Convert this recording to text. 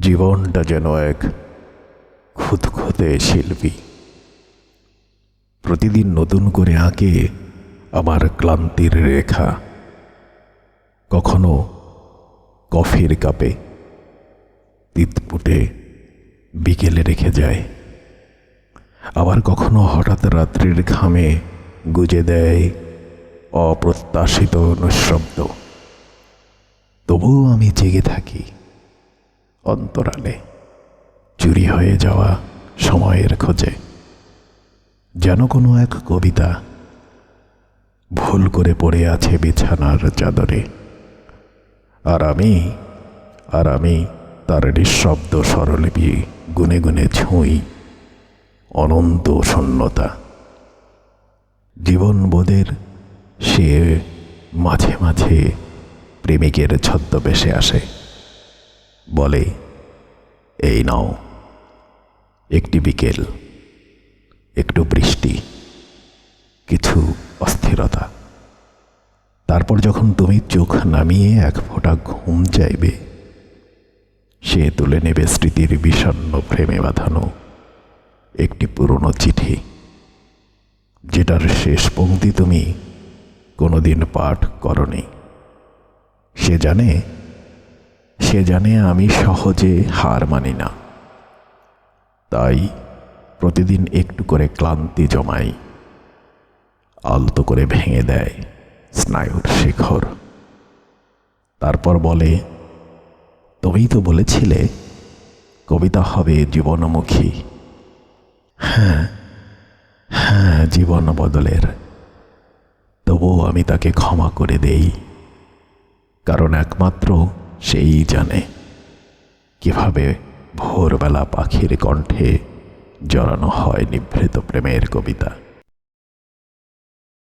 জীবনটা যেন এক খুঁতখুঁতে শিল্পী। প্রতিদিন নতুন করে আঁকে আমার ক্লান্তির রেখা। কখনো কফির কাপে তিতপুটে বিকেলে রেখে যায়। আবার কখনো হঠাৎ রাত্রির ঘামে গুজে দেয় অপ্রত্যাশিত নিঃশব্দ তবুও আমি জেগে থাকি। অন্তরালে। চুরি হয়ে যাওয়া সময়ের খোঁজে। যেন কোনো এক কবিতা ভুল করে পড়ে আছে বিছানার চাদরে। আর আমি আর আমি তার নিঃশব্দ স্বরলিপি গুনে গুনে ছুঁই অনন্ত শূন্যতা। জীবনবোধের সে মাঝে মাঝে প্রেমিকের ছদ্মবেশে আসে। বলে, এই নাও, একটি বিকেল, একটু বৃষ্টি, কিছু অস্থিরতা। তারপর যখন তুমি চোখ নামিয়ে এক ফোঁটা ঘুম চাইবে, সে তুলে নেবে স্মৃতির বিষণ্ণ ফ্রেমে বাঁধানো একটি পুরনো চিঠি, যেটার শেষ পংক্তি তুমি কোনোদিন পাঠ করনি। সে জানে সে জানে আমি সহজে হার মানি না। তাই প্রতিদিন একটু করে ক্লান্তি জমাই। আলতো করে ভেঙে দেয় স্নায়ুর শিখর। তারপর বলে, তুমি তো বলেছিলে কবিতা হবে জীবনমুখী। হ্যাঁ হ্যাঁ জীবন বদলের। তবুও আমি তাকে ক্ষমা করে দেই। কারণ একমাত্র সেই জানে কীভাবে ভোরবেলা পাখির কণ্ঠে জড়ানো হয় নিভৃত প্রেমের কবিতা।